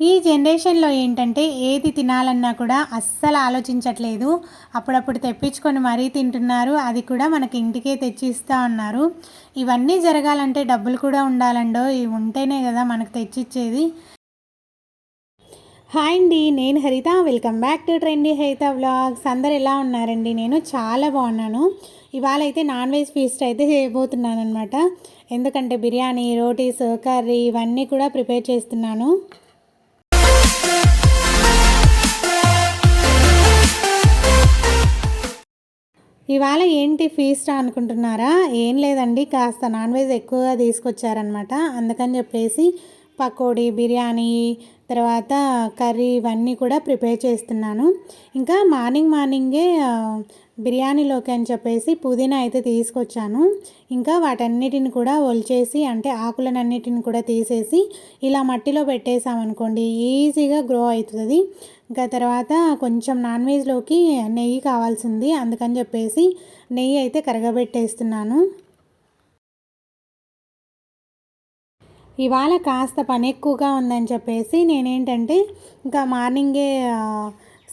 ఈ జనరేషన్లో ఏంటంటే ఏది తినాలన్నా కూడా అస్సలు ఆలోచించట్లేదు. అప్పుడప్పుడు తెప్పించుకొని మరీ తింటున్నారు. అది కూడా మనకి ఇంటికే తెచ్చిస్తూ ఉన్నారు. ఇవన్నీ జరగాలంటే డబ్బులు కూడా ఉండాలండో? ఇవి ఉంటేనే కదా మనకు తెచ్చిచ్చేది. హాయ్ అండి నేను Haritha. Welcome back to trendy Haritha vlogs. అందరు ఎలా ఉన్నారండి? నేను చాలా బాగున్నాను. ఇవాళ అయితే నాన్ వెజ్ ఫీస్ట్ అయితే చేయబోతున్నాను అనమాట ఎందుకంటే బిర్యానీ రోటీస్ కర్రీ ఇవన్నీ కూడా ప్రిపేర్ చేస్తున్నాను. ఇవాళ ఏంటి ఫీస్ట్ అనుకుంటున్నారా? ఏం లేదండి కాస్త నాన్ వెజ్ ఎక్కువగా తీసుకొచ్చారనమాట అందుకని చెప్పేసి పకోడీ బిర్యానీ తర్వాత కర్రీ ఇవన్నీ కూడా ప్రిపేర్ చేస్తున్నాను. ఇంకా మార్నింగ్ మార్నింగే బిర్యానీలోకి అని చెప్పేసి పుదీనా అయితే తీసుకొచ్చాను. ఇంకా వాటన్నిటిని కూడా ఒలిచేసి అంటే ఆకులనన్నిటిని కూడా తీసేసి ఇలా మట్టిలో పెట్టేసామనుకోండి ఈజీగా గ్రో అవుతుంది. ఇంకా తర్వాత కొంచెం నాన్ వెజ్లోకి నెయ్యి కావాల్సింది అందుకని చెప్పేసి నెయ్యి అయితే కరగబెట్టేస్తున్నాను. ఇవాళ కాస్త పని ఎక్కువగా ఉందని చెప్పేసి నేనేంటంటే ఇంకా మార్నింగే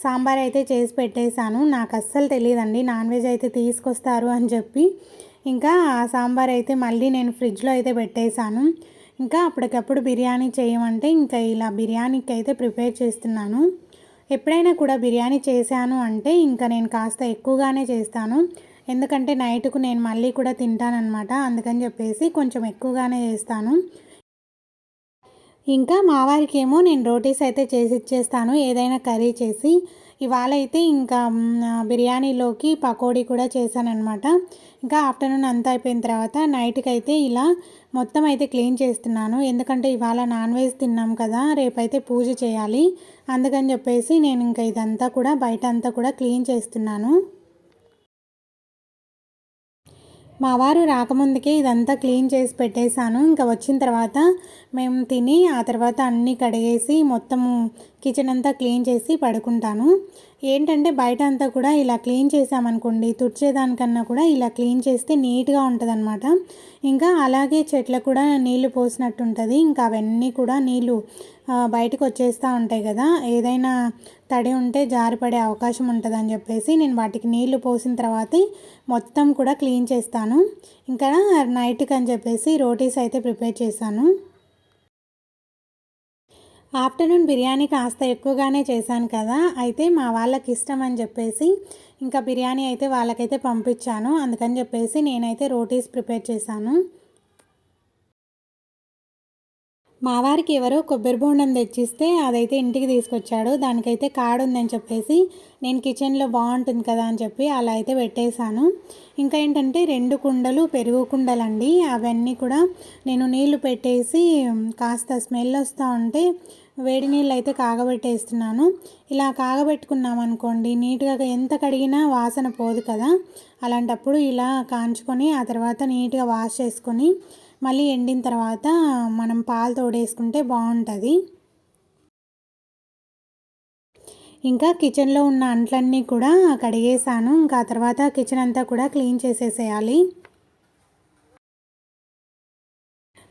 సాంబార్ అయితే చేసి పెట్టేశాను. నాకు అస్సలు తెలియదండి నాన్ వెజ్ అయితే తీసుకొస్తారు అని చెప్పి ఇంకా ఆ సాంబార్ అయితే మళ్ళీ నేను ఫ్రిడ్జ్లో అయితే పెట్టేశాను. ఇంకా అప్పటికప్పుడు బిర్యానీ చేయమంటే ఇంకా ఇలా బిర్యానీకి అయితే ప్రిపేర్ చేస్తున్నాను. ఎప్పుడైనా కూడా బిర్యానీ చేశాను అంటే ఇంకా నేను కాస్త ఎక్కువగానే చేస్తాను. ఎందుకంటే నైట్కు నేను మళ్ళీ కూడా తింటానన్నమాట. అందుకని చెప్పేసి కొంచెం ఎక్కువగానే చేస్తాను. ఇంకా మా వారికి ఏమో నేను రోటీస్ అయితే చేసి ఇచ్చేస్తాను ఏదైనా కర్రీ చేసి. ఇవాళ అయితే ఇంకా బిర్యానీలోకి పకోడీ కూడా చేశానమాట ఇంకా ఆఫ్టర్నూన్ అంతా అయిపోయిన తర్వాత నైట్కి అయితే ఇలా మొత్తం అయితే క్లీన్ చేస్తున్నాను. ఎందుకంటే ఇవాళ నాన్ వెజ్ తిన్నాం కదా రేపైతే పూజ చేయాలి. అందుకని చెప్పేసి నేను ఇంకా ఇదంతా కూడా బయట అంతా కూడా క్లీన్ చేస్తున్నాను. మా వారు రాకముందుకే ఇదంతా క్లీన్ చేసి పెట్టేశాను. ఇంకా వచ్చిన తర్వాత మేము తిని ఆ తర్వాత అన్నీ కడిగేసి మొత్తము కిచెన్ అంతా క్లీన్ చేసి పడుకుంటాను. ఏంటంటే బయట అంతా కూడా ఇలా క్లీన్ చేసామనుకోండి తుడిచేదానికన్నా కూడా ఇలా క్లీన్ చేస్తే నీట్గా ఉంటుంది అనమాట ఇంకా అలాగే చెట్లకు కూడా నీళ్ళు పోసినట్టు ఉంటుంది ఇంకా అవన్నీ కూడా నీళ్ళు బయటకు వచ్చేస్తూ ఉంటాయి కదా. ఏదైనా తడి ఉంటే జారిపడే అవకాశం ఉంటుందని చెప్పేసి నేను వాటికి నీళ్ళు పోసిన తర్వాత మొత్తం కూడా క్లీన్ చేస్తాను. ఇంకా నైట్కి అని చెప్పేసి రోటీస్ అయితే ప్రిపేర్ చేశాను. ఆఫ్టర్నూన్ బిర్యానీ కాస్త ఎక్కువగానే చేశాను కదా అయితే మా వాళ్ళకి ఇష్టం అని చెప్పేసి ఇంకా బిర్యానీ అయితే వాళ్ళకైతే పంపించాను. అందుకని చెప్పేసి నేనైతే రోటీస్ ప్రిపేర్ చేశాను. మా వారికి ఎవరో కొబ్బరి బోండం తెచ్చిస్తే అదైతే ఇంటికి తీసుకొచ్చాడు. దానికైతే కాడు ఉందని చెప్పేసి నేను కిచెన్లో బాగుంటుంది కదా అని చెప్పి అలా అయితే పెట్టేశాను. ఇంకా ఏంటంటే రెండు కుండలు పెరుగు కుండలండి. అవన్నీ కూడా నేను నీళ్ళు పెట్టేసి కాస్త స్మెల్ వస్తూ ఉంటే వేడి నీళ్ళు అయితే కాగబెట్టేస్తున్నాను. ఇలా కాగబెట్టుకున్నాం అనుకోండి నీట్గా ఎంత కడిగినా వాసన పోదు కదా. అలాంటప్పుడు ఇలా కాంచుకొని ఆ తర్వాత నీట్గా వాష్ చేసుకొని మళ్ళీ ఎండిన తర్వాత మనం పాలు తోడేసుకుంటే బాగుంటుంది. ఇంకా కిచెన్లో ఉన్న అంట్లన్నీ కూడా కడిగేసాను. ఇంకా తర్వాత కిచెన్ అంతా కూడా క్లీన్ చేసేసేయాలి.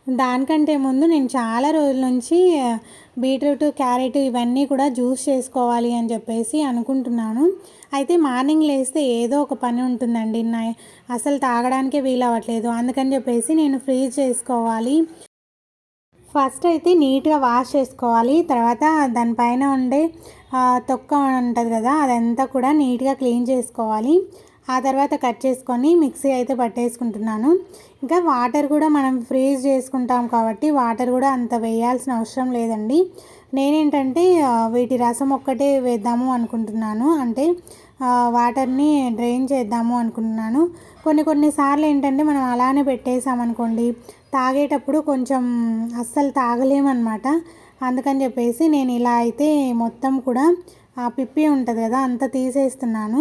దానికంటే ముందు నేను చాలా రోజుల నుంచి బీట్రూట్ క్యారెట్ ఇవన్నీ కూడా జ్యూస్ చేసుకోవాలి అని చెప్పేసి అనుకుంటున్నాను. అయితే మార్నింగ్ లేస్తే ఏదో ఒక పని ఉంటుందండి. నా అసలు తాగడానికే వీలవ్వట్లేదు. అందుకని చెప్పేసి నేను ఫ్రీజ్ చేసుకోవాలి. ఫస్ట్ అయితే నీట్గా వాష్ చేసుకోవాలి. తర్వాత దానిపైన ఉండే తొక్క ఉంటుంది కదా అదంతా కూడా నీట్గా క్లీన్ చేసుకోవాలి. ఆ తర్వాత కట్ చేసుకొని మిక్సీ అయితే పట్టేసుకుంటున్నాను. ఇంకా వాటర్ కూడా మనం ఫ్రీజ్ చేసుకుంటాం కాబట్టి వాటర్ కూడా అంత వేయాల్సిన అవసరం లేదండి. నేనేంటంటే వీటి రసం ఒక్కటే వేద్దాము అనుకుంటున్నాను. అంటే వాటర్ని డ్రైన్ చేద్దాము అనుకుంటున్నాను. కొన్ని కొన్నిసార్లు ఏంటంటే మనం అలానే పెట్టేసామనుకోండి తాగేటప్పుడు కొంచెం అస్సలు తాగలేమన్నమాట. అందుకని చెప్పేసి నేను ఇలా అయితే మొత్తం కూడా ఆ పిప్పి ఉంటుంది కదా అంత తీసేస్తున్నాను.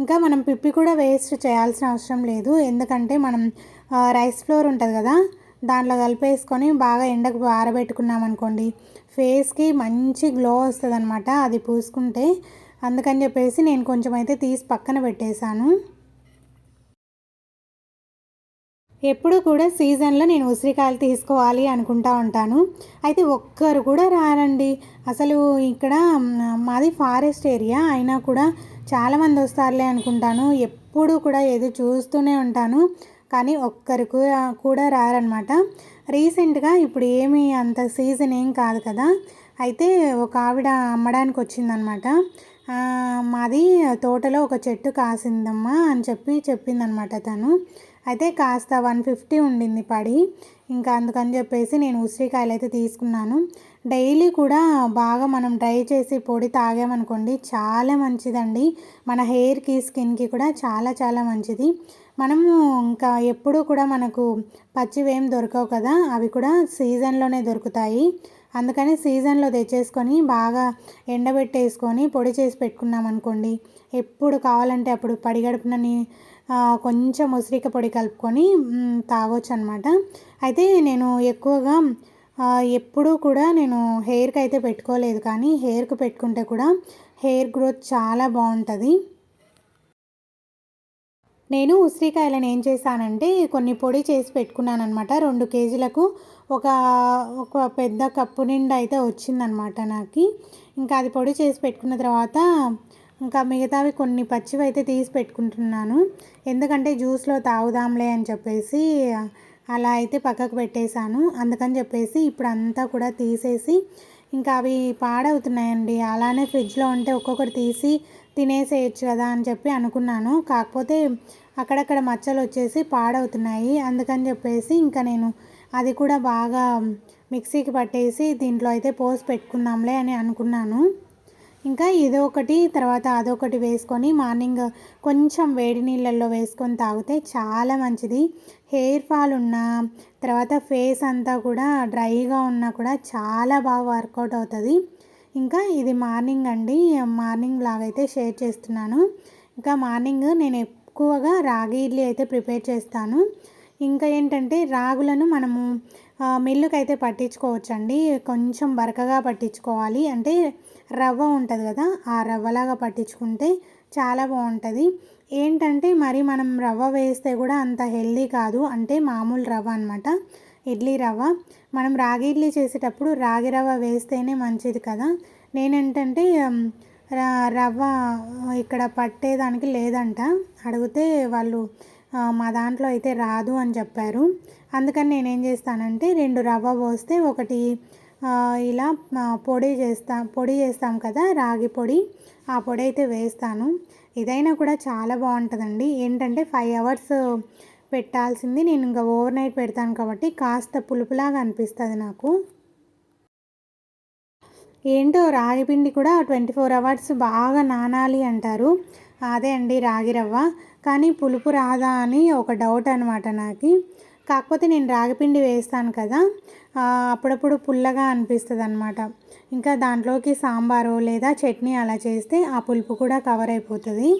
ఇంకా మనం పిప్పి కూడా వేస్ట్ చేయాల్సిన అవసరం లేదు. ఎందుకంటే మనం రైస్ ఫ్లోర్ ఉంటుంది కదా దాంట్లో కలిపేసుకొని బాగా ఎండకు ఆరబెట్టుకున్నాం అనుకోండి ఫేస్కి మంచి గ్లో వస్తుంది అనమాట అది పూసుకుంటే. అందుకని చెప్పేసి నేను కొంచెం అయితే తీసి పక్కన పెట్టేశాను. ఎప్పుడు కూడా సీజన్లో నేను ఉసిరికాయలు తీసుకోవాలి అనుకుంటా ఉంటాను. అయితే ఒక్కరు కూడా రారండి. అసలు ఇక్కడ మాది ఫారెస్ట్ ఏరియా. అయినా కూడా చాలామంది వస్తారులే అనుకుంటాను. ఎప్పుడు కూడా ఏదో చూస్తూనే ఉంటాను. కానీ ఒక్కరు కూడా కూడా రారనమాట రీసెంట్గా ఇప్పుడు ఏమి అంత సీజన్ ఏం కాదు కదా. అయితే ఒక ఆవిడ అమ్మడానికి వచ్చిందనమాట మాది తోటలో ఒక చెట్టు కాసిందమ్మా అని చెప్పి చెప్పిందనమాట తను. అయితే కాస్త వన్ ఫిఫ్టీ ఉండింది పడి. ఇంకా అందుకని చెప్పేసి నేను ఉసిరికాయలు అయితే తీసుకున్నాను. డైలీ కూడా బాగా మనం డ్రై చేసి పొడి తాగామనుకోండి చాలా మంచిదండి. మన హెయిర్కి స్కిన్కి కూడా చాలా చాలా మంచిది. మనము ఇంకా ఎప్పుడూ కూడా మనకు పచ్చివేం దొరకవు కదా అవి కూడా సీజన్లోనే దొరుకుతాయి. అందుకని సీజన్లో తెచ్చేసుకొని బాగా ఎండబెట్టేసుకొని పొడి చేసి పెట్టుకున్నాం అనుకోండి. ఎప్పుడు కావాలంటే అప్పుడు పడిగడుపునని కొంచెం ఉసిరిక పొడి కలుపుకొని తాగొచ్చు అనమాట అయితే నేను ఎక్కువగా ఎప్పుడూ కూడా నేను హెయిర్కి అయితే పెట్టుకోలేదు. కానీ హెయిర్కి పెట్టుకుంటే కూడా హెయిర్ గ్రోత్ చాలా బాగుంటుంది. నేను ఉసిరికాయలను ఏం చేశానంటే కొన్ని పొడి చేసి పెట్టుకున్నాను అనమాట రెండు కేజీలకు ఒక ఒక పెద్ద కప్పు నిండా అయితే వచ్చిందనమాట నాకు. ఇంకా అది పొడి చేసి పెట్టుకున్న తర్వాత ఇంకా మిగతావి కొన్ని పచ్చివి అయితే తీసి పెట్టుకుంటున్నాను. ఎందుకంటే జ్యూస్లో తాగుదాంలే అని చెప్పేసి అలా అయితే పక్కకు పెట్టేశాను. అందుకని చెప్పేసి ఇప్పుడు అంతా కూడా తీసేసి ఇంకా అవి పాడవుతున్నాయండి. అలానే ఫ్రిడ్జ్లో ఉంటే ఒక్కొక్కటి తీసి తినేసేయచ్చు కదా అని చెప్పి అనుకున్నాను. కాకపోతే అక్కడక్కడ మచ్చలు వచ్చేసి పాడవుతున్నాయి. అందుకని చెప్పేసి ఇంకా నేను అది కూడా బాగా మిక్సీకి పట్టేసి దీంట్లో అయితే పోసి పెట్టుకుందాంలే అని అనుకున్నాను. ఇంకా ఇదో ఒకటి తర్వాత అదొకటి వేసుకొని మార్నింగ్ కొంచెం వేడి నీళ్ళల్లో వేసుకొని తాగితే చాలా మంచిది. హెయిర్ ఫాల్ ఉన్నా తర్వాత ఫేస్ అంతా కూడా డ్రైగా ఉన్నా కూడా చాలా బాగా వర్కౌట్ అవుతుంది. ఇంకా ఇది మార్నింగ్ అండి మార్నింగ్ లాగైతే షేర్ చేస్తున్నాను. ఇంకా మార్నింగ్ నేను ఎక్కువగా రాగి ఇడ్లీ అయితే ప్రిపేర్ చేస్తాను. ఇంకా ఏంటంటే రాగులను మనము మిల్లుకి అయితే పట్టించుకోవచ్చండి. కొంచెం బరకగా పట్టించుకోవాలి. అంటే రవ్వ ఉంటుంది కదా ఆ రవ్వలాగా పట్టించుకుంటే చాలా బాగుంటుంది. ఏంటంటే మరి మనం రవ్వ వేస్తే కూడా అంత హెల్దీ కాదు. అంటే మామూలు రవ్వ అనమాట ఇడ్లీ రవ్వ. మనం రాగి ఇడ్లీ చేసేటప్పుడు రాగి రవ్వ వేస్తేనే మంచిది కదా. నేనేంటంటే రవ్వ ఇక్కడ పట్టేదానికి లేదంట. అడిగితే వాళ్ళు మా దాంట్లో అయితే రాదు అని చెప్పారు. అందుకని నేనేం చేస్తానంటే రెండు రవ్వ పోస్తే ఒకటి ఇలా పొడి చేస్తా పొడి చేస్తాం కదా రాగి పొడి. ఆ పొడి అయితే వేస్తాను. ఇదైనా కూడా చాలా బాగుంటుందండి. ఏంటంటే ఫైవ్ అవర్స్ పెట్టాల్సింది. నేను ఇంకా ఓవర్ నైట్ పెడతాను కాబట్టి కాస్త పులుపులాగా అనిపిస్తుంది నాకు. ఏంటో రాగి పిండి కూడా ట్వంటీ ఫోర్ అవర్స్ బాగా నానాలి అంటారు. అదే అండి రాగి రవ్వ. కానీ పులుపు రాదా అని ఒక డౌట్ అనమాట నాకు. కాకపోతే నేను రాగిపిండి వేస్తాను కదా అప్పుడప్పుడు పుల్లగా అనిపిస్తుంది అనమాట ఇంకా దాంట్లోకి సాంబారు లేదా చట్నీ అలా చేస్తే ఆ పులుపు కూడా కవర్ అయిపోతుంది.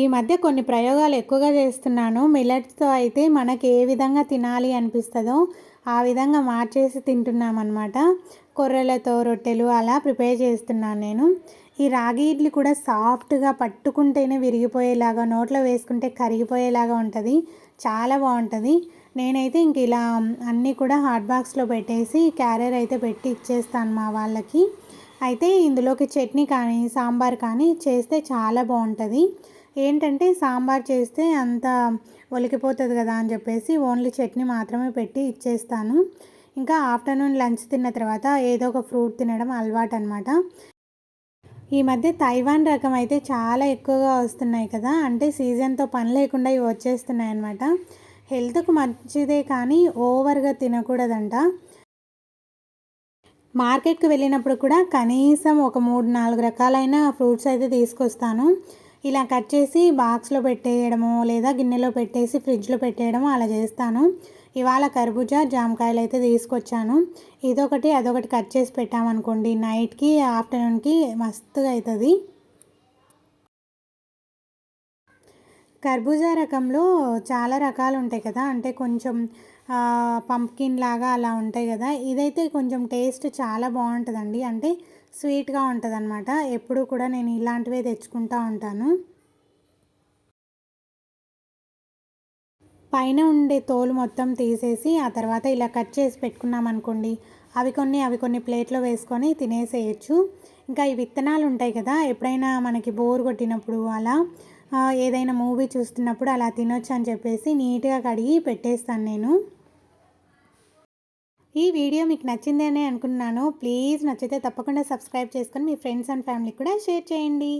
ఈ మధ్య కొన్ని ప్రయోగాలు ఎక్కువగా చేస్తున్నాను. మిల్లెట్స్తో అయితే మనకి ఏ విధంగా తినాలి అనిపిస్తుందో ఆ విధంగా మార్చేసి తింటున్నాం అనమాట కొర్రెలతో రొట్టెలు అలా ప్రిపేర్ చేస్తున్నాను నేను. ఈ రాగి ఇడ్లీ కూడా సాఫ్ట్గా పట్టుకుంటేనే విరిగిపోయేలాగా నోట్లో వేసుకుంటే కరిగిపోయేలాగా ఉంటుంది. చాలా బాగుంటుంది. నేనైతే ఇంక ఇలా అన్నీ కూడా హాట్ బాక్స్లో పెట్టేసి క్యారియర్ అయితే పెట్టి ఇచ్చేస్తాను మా వాళ్ళకి. అయితే ఇందులోకి చట్నీ కానీ సాంబార్ కానీ చేస్తే చాలా బాగుంటుంది. ఏంటంటే సాంబార్ చేస్తే అంత ఒలికిపోతుంది కదా అని చెప్పేసి ఓన్లీ చట్నీ మాత్రమే పెట్టి ఇచ్చేస్తాను. ఇంకా ఆఫ్టర్నూన్ లంచ్ తిన్న తర్వాత ఏదో ఒక ఫ్రూట్ తినడం అలవాటు అనమాట ఈ మధ్య తైవాన్ రకం అయితే చాలా ఎక్కువగా వస్తున్నాయి కదా అంటే సీజన్తో పని లేకుండా ఇవి వచ్చేస్తున్నాయి అనమాట హెల్త్కు మంచిదే కానీ ఓవర్గా తినకూడదంట. మార్కెట్కి వెళ్ళినప్పుడు కూడా కనీసం ఒక మూడు నాలుగు రకాలైన ఫ్రూట్స్ అయితే తీసుకొస్తాను. ఇలా కట్ చేసి బాక్స్లో పెట్టేయడము లేదా గిన్నెలో పెట్టేసి ఫ్రిడ్జ్లో పెట్టేయడము అలా చేస్తాను. ఇవాళ కర్బూజా జామకాయలు అయితే తీసుకొచ్చాను. ఇదొకటి అదొకటి కట్ చేసి పెట్టామనుకోండి నైట్కి ఆఫ్టర్నూన్కి మస్తుగా అవుతుంది కర్బూజా రకంలో చాలా రకాలు ఉంటాయి కదా అంటే కొంచెం పంప్కిన్ లాగా అలా ఉంటాయి కదా. ఇదైతే కొంచెం టేస్ట్ చాలా బాగుంటుందండి. అంటే స్వీట్గా ఉంటుంది అనమాట ఎప్పుడు కూడా నేను ఇలాంటివే తెచ్చుకుంటూ ఉంటాను. పైన ఉండే తోలు మొత్తం తీసేసి ఆ తర్వాత ఇలా కట్ చేసి పెట్టుకున్నాం అనుకోండి అవి కొన్ని అవి కొన్ని ప్లేట్లో వేసుకొని తినేసేయచ్చు. ఇంకా ఈ విత్తనాలు ఉంటాయి కదా ఎప్పుడైనా మనకి బోర్ కొట్టినప్పుడు అలా ఏదైనా మూవీ చూస్తున్నప్పుడు అలా తినొచ్చు అని చెప్పేసి నీట్గా కడిగి పెట్టేస్తాను నేను. ఈ వీడియో మీకు నచ్చిందని అనుకున్నాను ప్లీజ్ నచ్చితే తప్పకుండా సబ్స్క్రైబ్ చేసుకొని మీ ఫ్రెండ్స్ అండ్ ఫ్యామిలీకి కూడా షేర్ చేయండి.